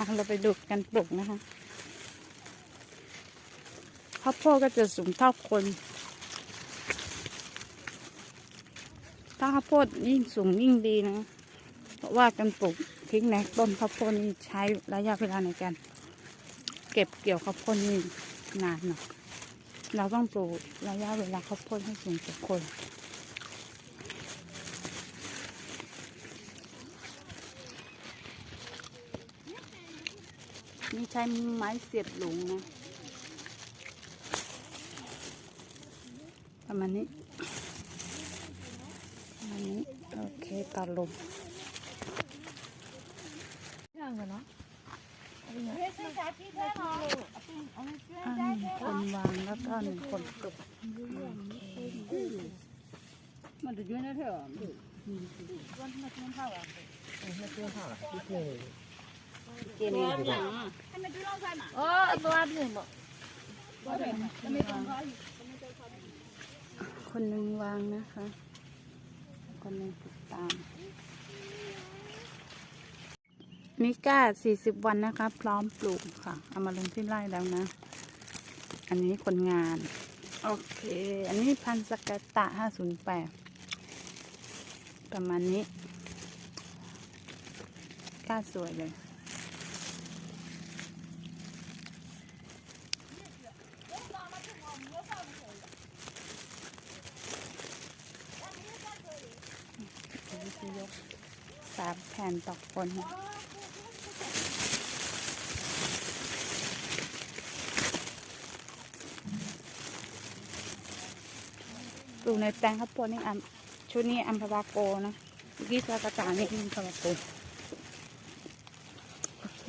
อะเราไปดูกันปลูกนะคะข้าวโพดก็จะสูงเท่าคน ถ้าข้าวโพดยิ่งสูงยิ่งดีนะ เพราะว่าการปลูกพริกแนกต้นข้าวโพดนี่ใช้ระยะเวลาในการเก็บเกี่ยวข้าวโพดนี่นานหน่อย เราต้องปลูกระยะเวลาข้าวโพดให้สูงกว่าคน นี่ใช้ไม้เสียบหลุงนะ ประมาณนี้ประมาณนี้ โอเคตัดลงอ่าหนึ่งคนวางแล้วก็หนึ่งคนปลุกมันจะยืนได้เถอะเกมนี้เออตัวนี้บอก คนหนึ่งวางนะคะ คนหนึ่งติดตาม มิก้าสี่สิบวันนะคะ พร้อมปลูกค่ะ เอามาลงที่ไร่แล้วนะ อันนี้คนงาน โอเค อันนี้พันธุ์สกัตตะห้าศูนย์แปดประมาณนี้กล้าสวยเลย ยกสามแผ่นต่อคนปลูกในแปลงข้าวโพดนี่อัมชุดนี้อัมพวาโกนะเมื่อกี้ซากระจานี่อัมพวาโกโอเค